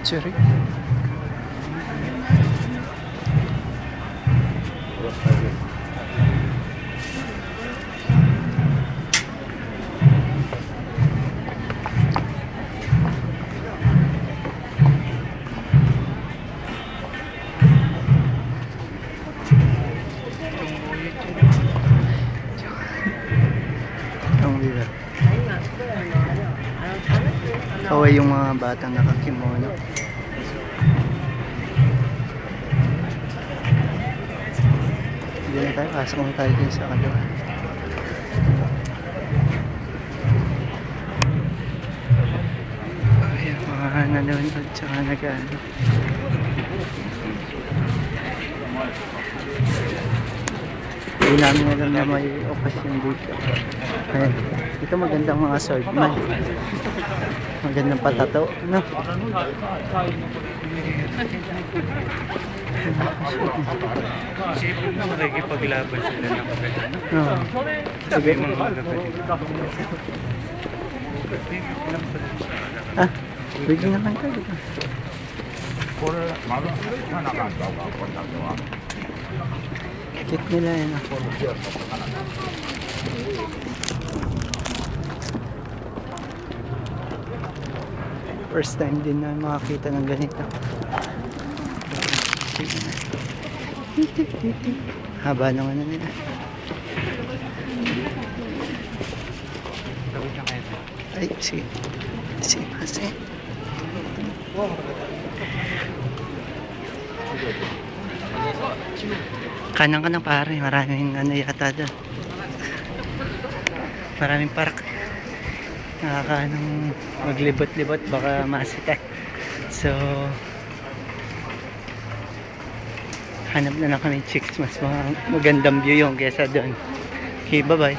manufacturing. Thank you. Kaway yung mga batang nakakimono. Hindi na tayo, pasok na tayo din sa kaliwa. Ayan, mga nanonood tsaka nag-ano. Hindi namin alam na may okasyon dito. Ayan. Dito magandang mga assortment. Magandang patato. No? Siyempre na nakikipaglaban sila ng kapatid. Oo. Sige. Ah, pwede naman ka. Check nila eh, yun. First time din na makakita ng ganito. Haba nila. Tawid na kayo. Ay, sige. Sige, sige. Kanang ka ng pare, maraming ano yata doon. Maraming park. Nakakaanong maglibot-libot, baka masita. So, hanap na lang kami chicks. Mas magandang view yung kesa doon. Okay, bye-bye.